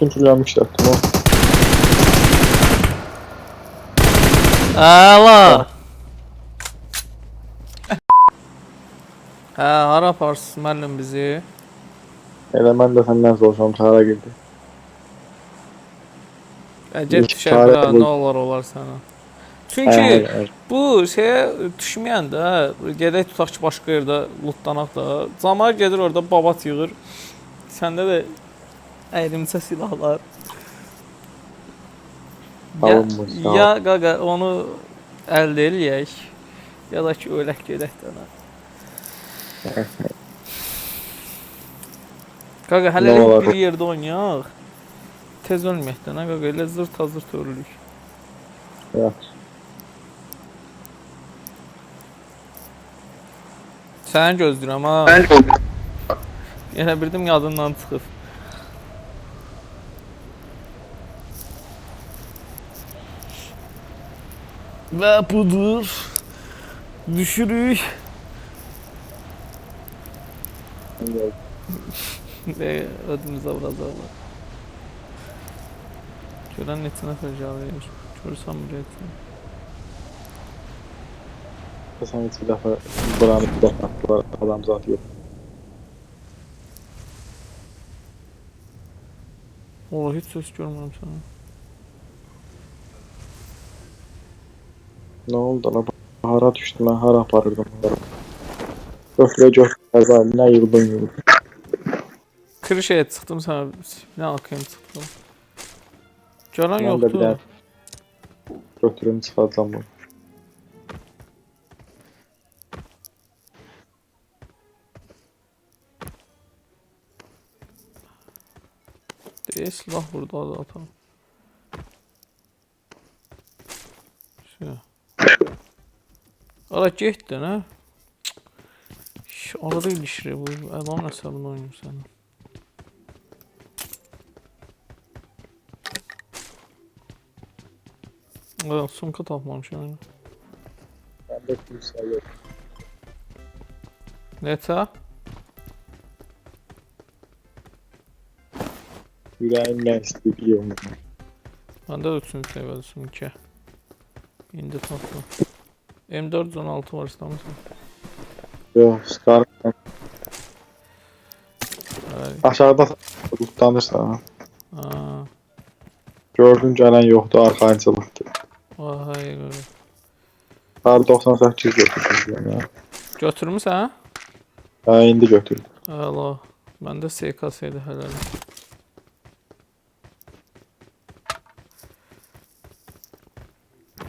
Üçüncülenmişler tamam. Əla. Hə, hara aparsınız müəllim bizi? Elə mən də səndən soruşam hara girdi. Ə, get İlk düşər çarə bura, bu. nə olar olar sənə. Çünki Hə, hə, bu şeyə düşməyəndə gedək tutaq ki, başqa yerdə lootlanaq da. Camaat gedir orada babat yığır. Səndə də əyrimçə silahlar. Ya, Alınmır, sağ ol. ya qaqa onu əldə eləyək, ya da ki ölək gedək də. ona. Qaqa hələ olar? bir yerdə oynayaq. Tez ölməyək də, nə qaqa elə zırt hazır ölürük. Yaxşı. Səni gözləyirəm ha. Yenə bildim yadından çıxıb. Və budur. Düşürük. Və ödümüzə vuracaqlar. Görən neçə nəfər gəlir. Görürsən bilirsən. Sən heç bir dəfə buranı bir dəfə atdılar, adam zat yox. Ola heç söz görmürəm sənə. Nə oldu lan? Hara düşdü mən hara aparırdım? Yığdın. Krişəyə çıxdım sənə. Nə akım çıxdım. Görən Mən də bir yoxdur. dənə götürüm bunu. Deyə silah burada zaten. Şey. Nə? Şş, Arada ilişir bu. Adam hesabını oynayır sən. Aa, sumka tapmamışam. yəni. Məndə kimsə yox. Neçə? Ürəyimlə istəyir yığmır. Məndə də üçüncü səviyyədə sumka. İndi tapdım. M416 var istəmirsən. Yox, Scar aşağıda tutanırsan. Aa, Gördün gələn yoxdur, arxayınçılıqdır. vay görə. Kar 98 götürdüm ya. Götürmüsən? Ha indi götürdüm. Əla. Məndə SKS idi hələ.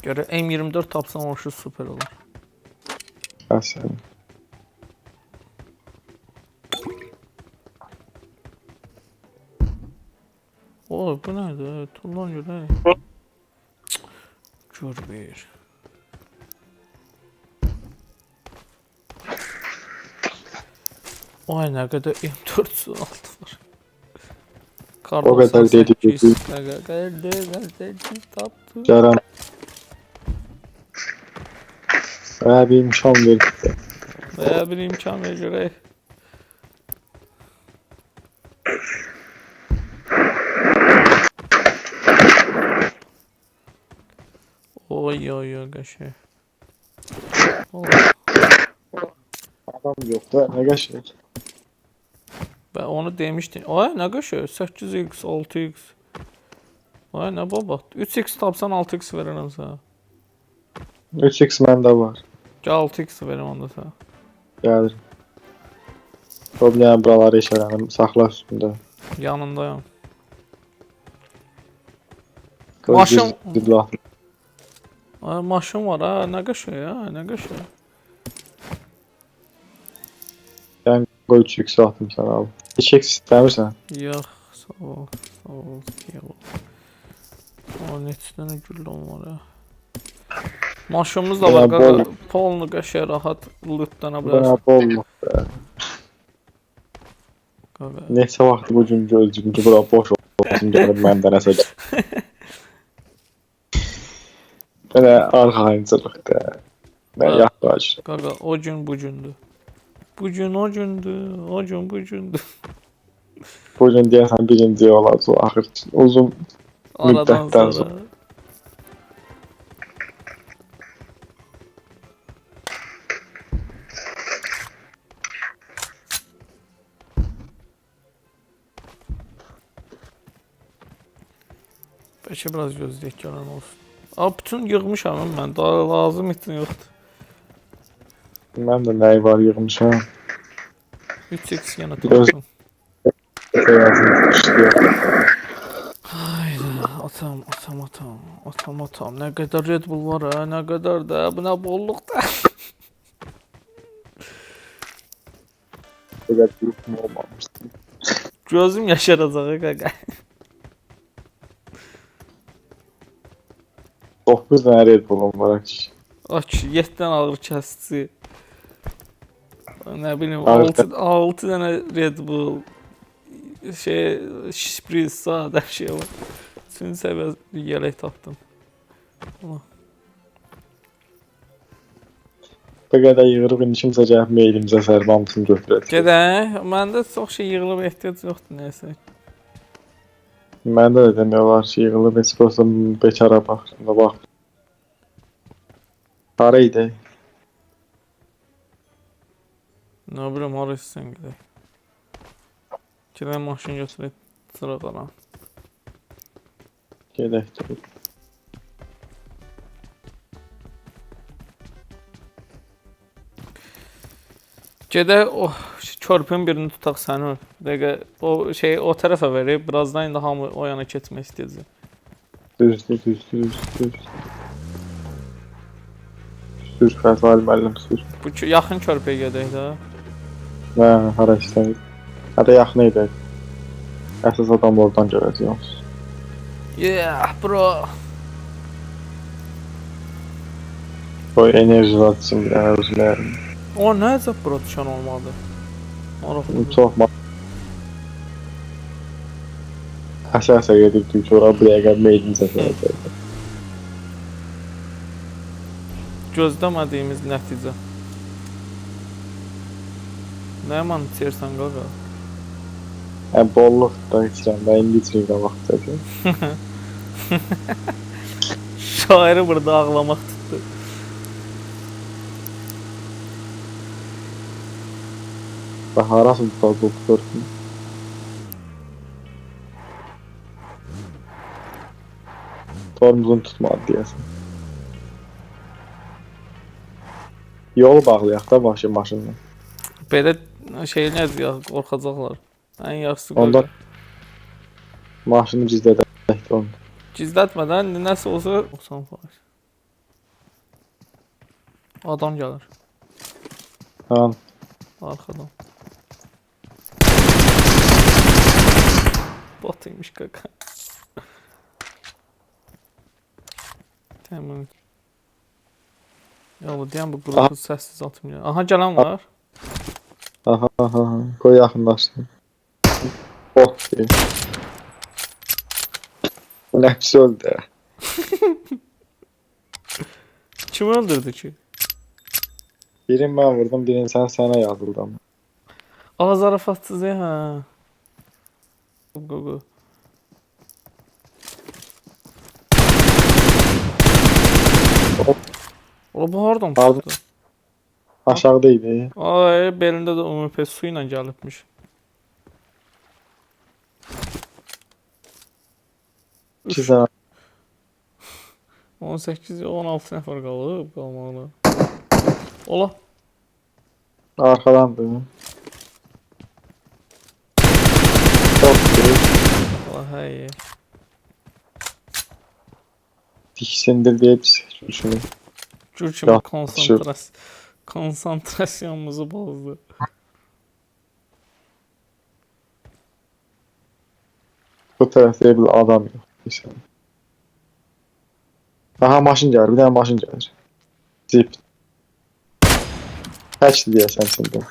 Görə M24 tapsam o şu super olur. Ha sen. O bu nədir? Tullan görə. Gör bir. Ay nə qədər M4 altı var. O qədər dedik, dedik. Ha bir imkan verdi. Veya bir imkan ver görək. Oy oy oy qəşəng. Oy. Adam yox da nə qəşəng. Ben onu demiştim. Ay ne qəşəng 8x 6x. Ay nə baba. 3x tapsan 6x verərəm sənə. 3x məndə var. Gəl 6x verim onda sənə. Gəlir. Problem buraları işələnim. Saxla üstündə. Yanındayım. Maşın- Diblah. Ay maşın var ha. Nə qəşəng ya, nə qəşəng. Sən qoy 3x atım sənə al. 2x istəmirsən? Yox, sağ ol, sağ ol, sağ ol. O neçə dənə güllüm var ya. Maşınımız da var qaqa. Polnu qəşəng rahat lootlana Buna bilərsən. bolmuş. Qaqa. Neçə vaxt bu gün gözüm ki bura boş olsun gəlib məndə nəsə. Belə arxayınçılıqdır. Nə yaxşı. Qaqa o gün bu gündür. Bu gün o gündür, o gün bu gündür. Bugün deyəsən birinci olacaq axır. Uzun Müddətdən sonra. Bəlkə biraz gözləyək gələn olsun. Abi bütün yığmışam mən. Daha lazım için yoxdur. mən də nəyi var yığmışam. 3x yenə işləyir. Hayda, atam, atam, atam, atam, atam. Ne kadar Red Bull var ha, ne kadar da, bu ne bolluk da. Belə qrup olmamışdı. Gözüm yaşaracaq qaqa. 9 dənə Red Bull'um var. ki. Aç, 7-dən ağır kəsici. Ne bileyim, Ağır 6 6 dənə Red Bull. Şey, şpris, sadə bir şey var. Səviyyə bir yelək tapdım. Bu qədər yığırıq, indi kimsə gəlib mailimizə sərb hamısını götürəcək. Gedək, məndə çox şey yığılıb ehtiyac yoxdur nəysə. Məndə də demək olar ki, yığılıb, heç prosta bekara bax. Şimdi bax. Hara idi? Ne bileyim, oraya sen gedək. Gedək maşın götürək sıradan. Gedək. gedək. Gedək o körpün birini tutaq səni. Dəqiqə o şey o tərəfə verib, birazdan indi hamı o yana keçmək istəyəcək. Düzdür, düzdür, düzdür. Sür, Fəzal müəllim sür. Bu kö- yaxın körpəyə gedək də. Hə, hara istəyir. Hara yaxın idi. Əsas adam oradan görəcəyik. Yeah, bro. O enerji üçün bir dənə. O nə əcəb bro düşən olmadı. Maraqlı. Çox ma... Əsə-əsə gedirdik ki, ora dəqiqə meylinizə gələcək. Gözləmədiyimiz nəticə. Nə yaman içirsən qaqa? Hə, bolluq da içirəm də, indi içirik də vaxt Şairi burada ağlamaq tutdu. Və harası tutaq doktorsun? Tormuzun tutmadı deyəsən. Yol bağlayaq da başı maşınla. Belə şey necə qorxacaqlar. Ən yaxşısı Onda- qaqa. Maşını gizlədək də onu. Gizlətmədən nəsə olsa 90%. Adam gəlir Ha, arxadan. Bot imiş kaka. Tamam. Bu deyən bu qrupu səssiz atmıyor. Aha gələn var. aha, aha. Qoy yaxınlaşsın. Bot deyir. Bu nəfsi öldü. Kim öldürdü ki? Birini mən vurdum, birini sən sənə yazıldı ama. Aa zarafatsız ya. ha. Go Ola bu hardan Hardan? çıxdı? Aşağıda idi. Ay belində də UMP su ilə gəlibmiş. İki sən 18 16 nəfər qalıb qalmağına. Ola. arxadandı. Bot deyir. Ola hey. Tiksindir deyə pis düşünür. Ya, konsantras konsantrasiyonumuzu bozdu. Bu tərəfdə bir adam yox. Deyirsən. Aha maşın gəlir, bir dənə maşın gəlir. Jeep. Təkdir deyəsən şimdi.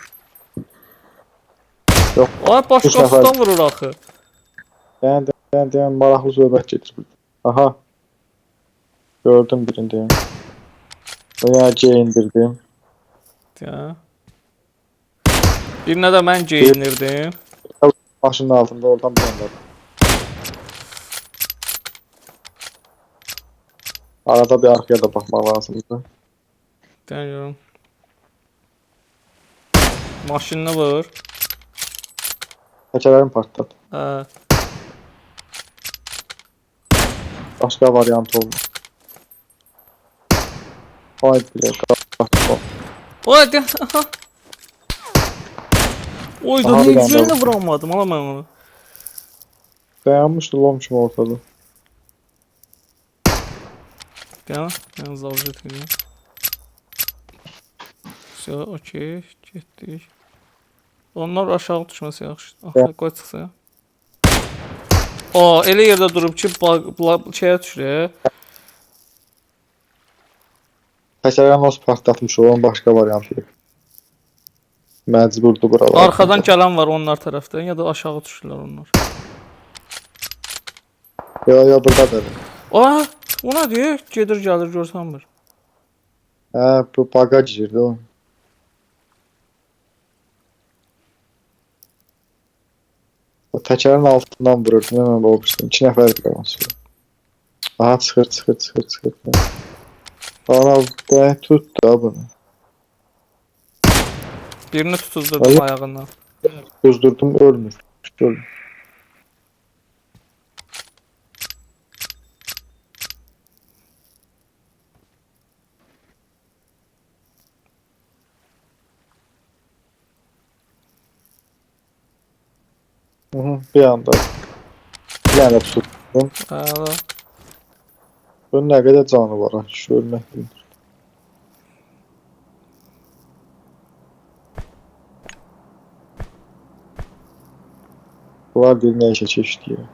Ay başqasından vurur axı. Deyən, deyən, deyən maraqlı söhbət gedir. burada. Aha. Gördüm birini deyən. Veya G indirdim. Ya. Birinə də mən geyinirdim. Maşının altında oradan bir anda. Arada bir arkaya da bakmak lazımdı. Deniyorum. Maşınına var. Təkərlərini partlat. Hə. Başqa variant olmur. Ay bilə, qapat. Oy, de. Aha. Oy da Aha, ne bir anda güzel de oldu. vuramadım ama ben onu. Dayanmışdı lom kimi ortada. Ya, ben zavcı edeyim. Все, okey, getdik. Onlar aşağı düşməsi yaxşı. Axı qoy çıxsa. O, elə yerdə durub ki, bla- bla- şeyə düşür. Təkərlərini os partlatmış olan başqa variant yox. Məcburdur buralar. Arxadan gələn var onlar tərəfdən ya da aşağı düşürlər onlar. Ya, ya buradadır. Aa, o nə deyir? Gedir gəlir görsənmir. Hə, bu baga girdi o. O təkərin altından vururdu, mən olmuşdum. 2 nəfər qalmışdı. Aha, çıxır, çıxır, çıxır, çıxır. Ana, də tut da bunu. Birini tutuzdurdum Hayır. ayağından. Uzdurdum, ölmür. Ölmür. Hı hı, bir anda. Anda tuttum. Hələ. Bunun nə qədər canı var şu ölmək bilmir. Bunlar bir nə işə ya.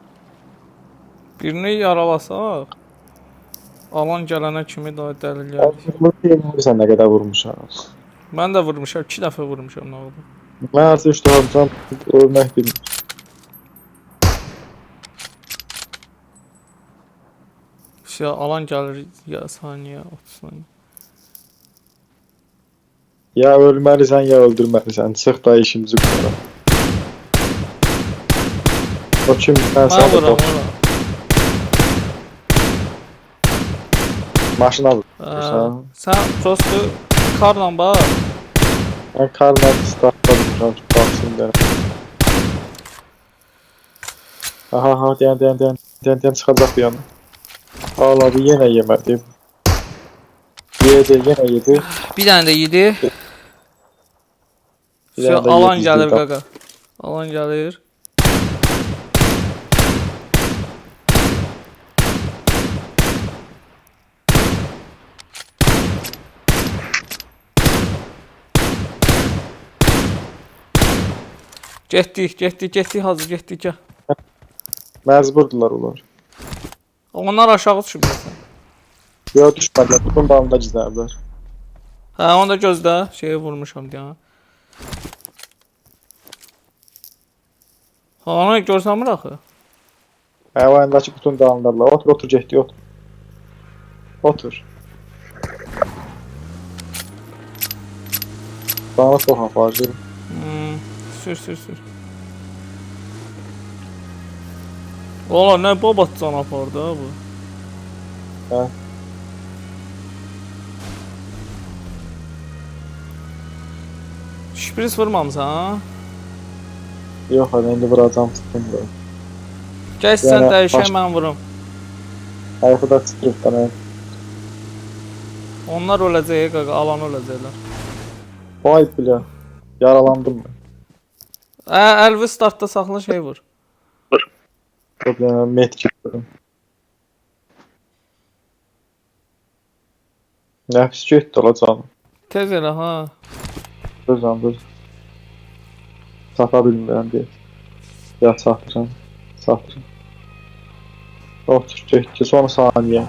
Birini yaralasaq, alan gələnə kimi daha dəliləyərik. Bunu bilmirsən nə qədər vurmuşam. Mən də vurmuşam, 2 dəfə vurmuşam nə oldu? Mən artıq işte ölmək bilmir. Şey, alan gəlir ya saniyə, 30 saniyə. Ya ölməlisən, ya öldürməlisən. Çıx da işimizi qurtaraq. O kim? Mən Mən sənə vuram, bax. vuram. Maşına vur. Hə, Sən- Sən prosto karla bax. Mən karla ki, baksın da. Aha, aha, deyən, deyən, deyən, deyən, deyən çıxacaq bir yana. Allah bu yenə yemədi. Yedi, yenə yedi. Bir dənə də yedi. Bir Şey, dənə də alan yedi, gəlir yedi. qaqa. Alan gəlir. Getdik, getdik, getdik, hazır getdik. Gəl. Məcburdular onlar. Onlar aşağı düşüblər. Ya düşmədilər, bunun dalında gizləniblər. Hə, onu da gözlə, şeyi vurmuşam deyə. Ha, onu görsənmir axı. Hə, o yandakı qutunun dalındadılar. Otur, otur, getdi, otur. Otur. Bana çox aparıcı. Hmm, sür sür sür. Ola nə babat can apardı ha bu. Hə. Şpris vurmamısan ha? Yox, indi vuracam tuttum da. Gəl sən Yəni, dəyişək baş- mən vurum. Ayıqı da çıxırıq da mən. Onlar öləcək qaqa, alan öləcəklər. Vay bilə. Yaralandım mən. Ə, əlvi startda saxla şey vur. Çok met getdim. Nəfis getdi la canım. Tez elə ha. Özəm düz. Sata bilmirəm deyə. Ya çatdıram. Çatdıram. Otur getdi. Son saniyə.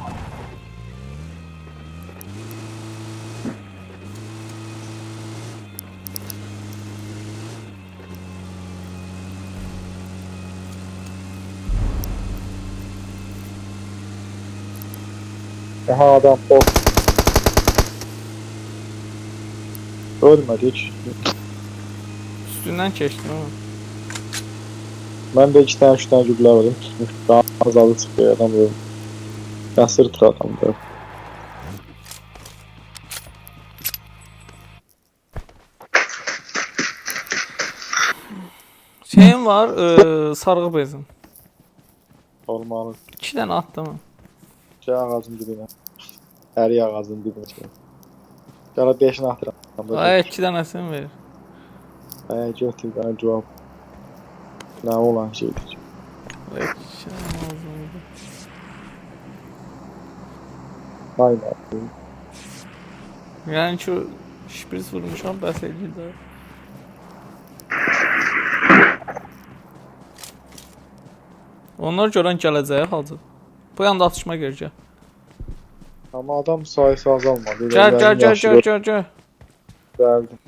Aha adam. Ölmədi heç. Üstündən keçdim ha. Mən də 2 dənə 3 dənə güllə vurdum. Tutmuş. Daha azalı çıxıyor adam vurur. Yasır tur adamdır. Şeyim var, e, sarğı bezim. Olmalı. 2 dənə atdım. Şey ağacın dibinə. Əri ağacın dibinə. Şey. Gələ 5-ini atıram. Ay 2 dənəsini ver. Ay götür ben cevap. Ne olan şeydir. Ay, lazımdı. Aynen. Yəni ki, şpris vurmuşam, edir də. Onlar görən gələcəyə hacı. Bu yanda atışma görəcək. Ama adam sayısı azalmadı. Gəl, gəl, gəl, gəl, gəl, gəl. Geldim.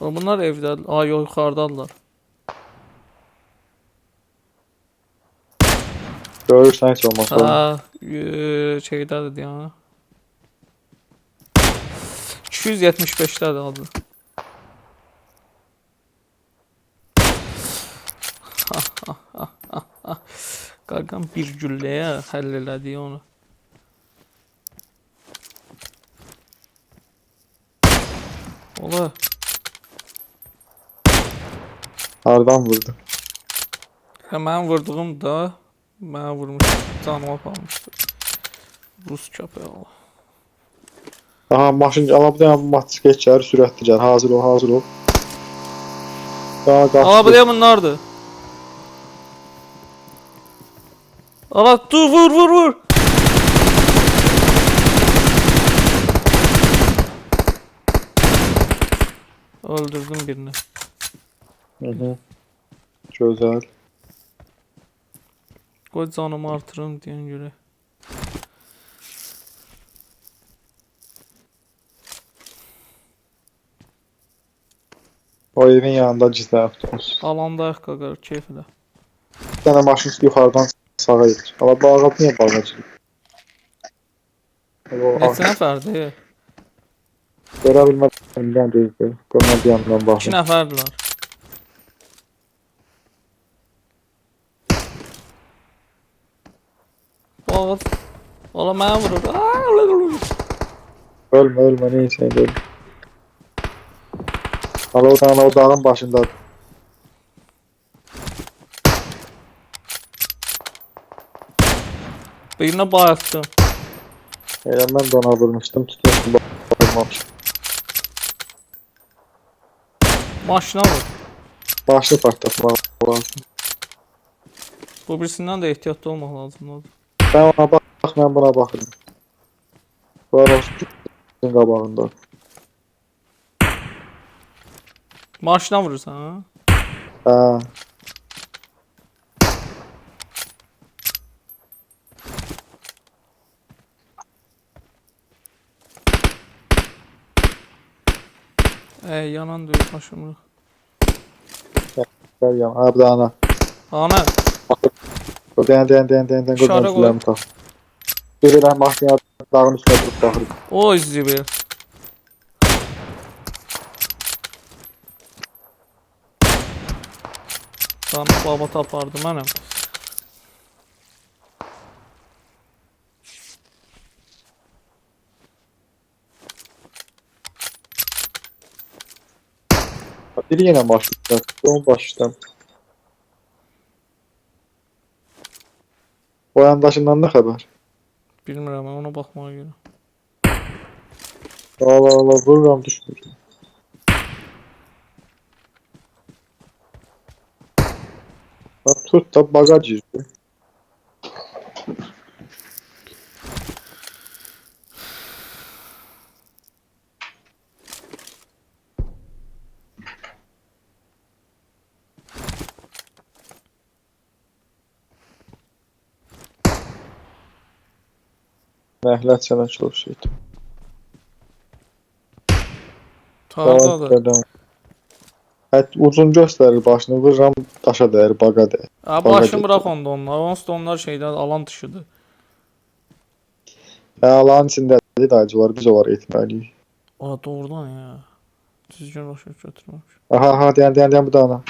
O, Bunlar evdə. Ay, yox, yuxarıdadılar. Görürsen hiç olmazsa. Ha, e, şeydədir yəni. 275-dədir adı. Qaqam bir gülləyə həll elədi onu. Ola, Hardan vurdu. mənim vurduğum da mənə vurmuş, canıma aparmışdı. Rus köpəyi o. Aha maşın ala bir tane maç geçer süratli gel. Hazır ol hazır ol. Daha Ala kaçtı. Ala dur vur vur vur. Öldürdüm birini. Hı hı. Güzel. Qoy canımı artırım deyən görə. O evin yanında cidden yaptınız. Alanda qaqar keyflə. Bir tane maşın yukarıdan sağa gidiyor. Ama ağabey niye? O Neçə nəfərdir? görə bilmədim ben değil. Görmə bir yandan 2 baxın. nəfərdilər. Oğuz. Ola mənə vurur. Aa! Ölme ölme neyse ölme. Hala o tane o dağın başında. Birinə bayıldım. Eğer ben de ona vurmuştum tutmuştum. Olmamış. Maşına vur. Başını partlatmak lazım. Bu birisindən də ehtiyatlı olmaq lazımdır. Ben ona bak, ben buna bakırım. Var olsun qabağında. Maşına vurursan ha? Ha. Ey yanan döyüş maşınırıq. Gel yan. Ha bir de ana. Ana, den den den den den gözden qoy. tüylerimi tak. Biri ben makineye dağın üstüne durup bakırım. o zibil. Sana baba tapardı mənəm. Biri yine başlıyor. Onun baştan. O yandaşından ne haber? Bilmirəm, ona baxmağa görə. Allah Allah vururam düşmür. Bak tut da bagaj yüzü. Nəhlət sənə çox şeydir. Tardadır. Hət uzun göstərir başını, vururam daşa dəyir, baqa. Ha, Baga başını bırak onda onlar. Onsuz da onlar şeydə alan dışıdır. Hə, alanın içindədir dayıcılar, biz onları etməliyik. Aa doğrudan ya. Düzgün başa götürməmiş. Aha, aha, deyən, deyən, deyən bu da ana.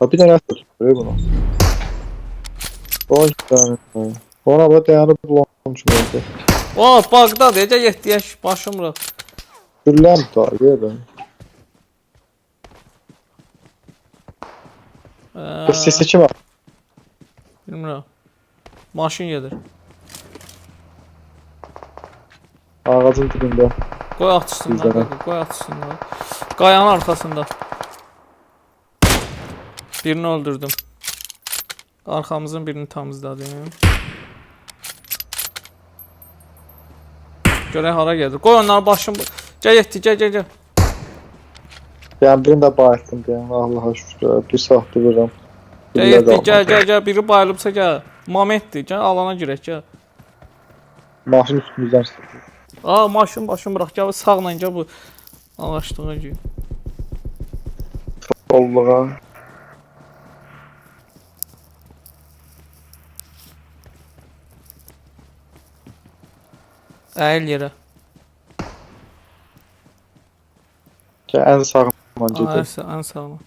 Ha, bir dənə atır, bunu. 12 dənə. Ona bax, dayanıb üçün oldu. O Bağdad necə getdi yaş başımra. Gürləm da, yerdən. Bu sesi kim var? Bilmirəm. Maşın gedir. Ağacın dibində. Qoy açsınlar, Bizlərə. qaqa, qoy açsınlar. Qayanın arxasında. Birini öldürdüm. Arxamızın birini təmizlədim. Görək hara gedir. Qoy onları başım. Gəl getdi, gəl, gəl, gəl. Yəni birini də bayıtdım deyəm. Allaha şükür. Bir saat dururam. Gəl getdi, gəl, gəl, gəl. Biri bayılıbsa gəl. Momentdir, gəl alana girək, gəl. Maşın üstümüzdən sıxır. Aa maşın başım bırax, gəl sağla gəl bu. Ağaçlığa gir. Solluğa. Əyil yerə. Ki ən sağman Aa, sağ- ən sağlam.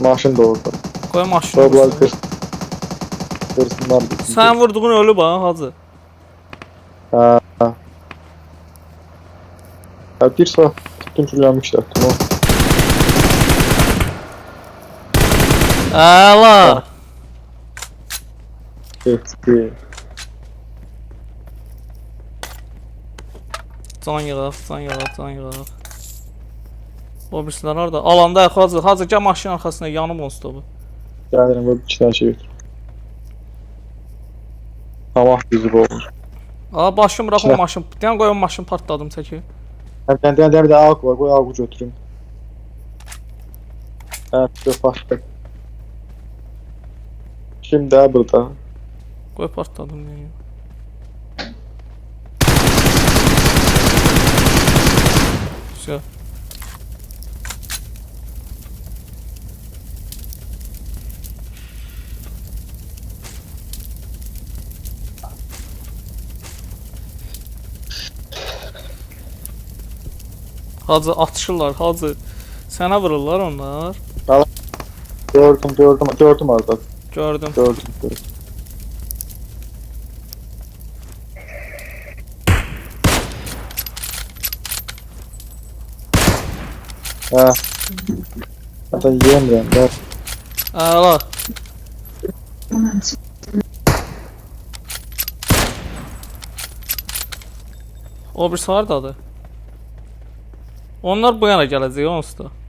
Maşın da orada. Qoy maşını. Roblar vursun. kır. Kırsınlar. Sən vurduğun ölüb ha, hacı. Ha. ha. Ya bir saat tuttum küllenmiş yaptım o. Əla. Geçti. Yığaq, can yığaq. O birisilər orada. Alanda hacı, hacı gəl maşının arxasına yanım onsuz da bu. Gelirim böyle iki tane şey götür. Tamam yüzü olmuş. Aa başım bırax o maşın. Deyən qoy o maşın partladım çəki. Hem ben de bir de ağ var. Koy ağı götürün. Evet, bir farklı. Şimdi de burada. Qoy partladım deyim. Güzel. Hacı atışırlar hacı. Sənə vururlar onlar. Gördüm gördüm gördüm orada. Gördüm. Gördüm gördüm. Ha. Zaten yiyemiyorum. Ben Əla. O bir hardadır? Onlar bu yana gələcək onsuz da.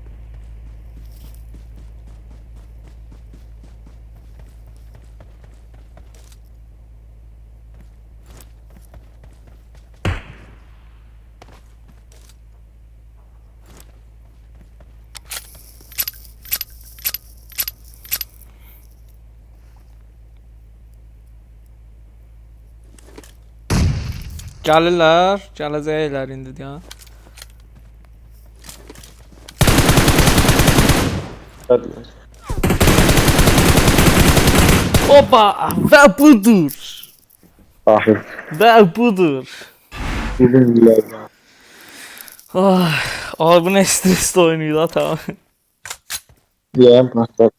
Gəlirlər, gələcəklər indi ya. geldim. Oba, və budur. Ahir. Və budur. İleride. Ay, abi bu nə stresli oyunuydu ha tamam. Yiyem patlar.